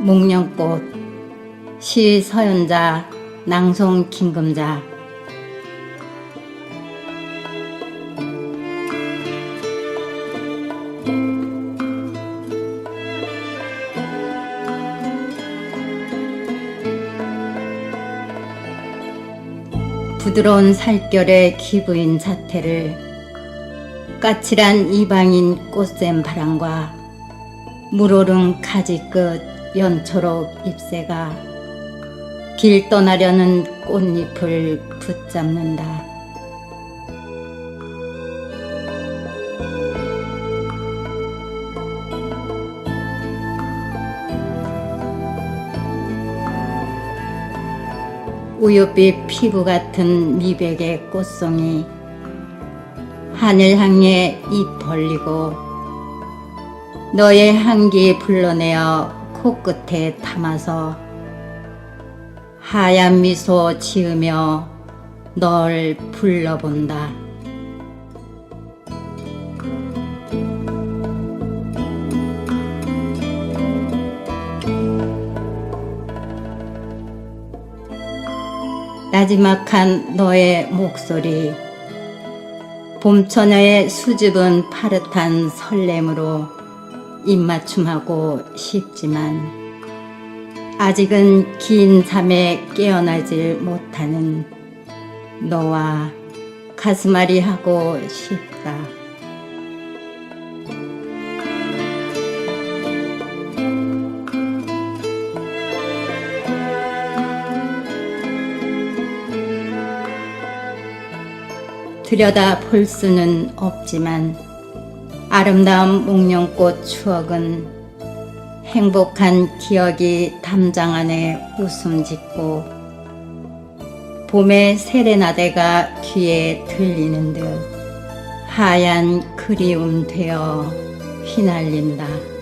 목련꽃 시 서연자 낭송 김금자 부드러운 살결의 기부인 자태를 까칠한 이방인 꽃샘 바람과 물오른 가지 끝 연초록 잎새가 길 떠나려는 꽃잎을 붙잡는다. 우윳빛 피부 같은 미백의 꽃송이 하늘 향해 입 벌리고 너의 향기 불러내어 코끝에 담아서 하얀 미소 지으며 널 불러본다. 나지막한 너의 목소리 봄처녀의 수줍은 파릇한 설렘으로 입맞춤하고 싶지만 아직은 긴 잠에 깨어나질 못하는 너와 가슴앓이 하고 싶다. 들여다 볼 수는 없지만 아름다운 목련꽃 추억은 행복한 기억이 담장 안에 웃음 짓고 봄의 세레나데가 귀에 들리는 듯 하얀 그리움 되어 휘날린다.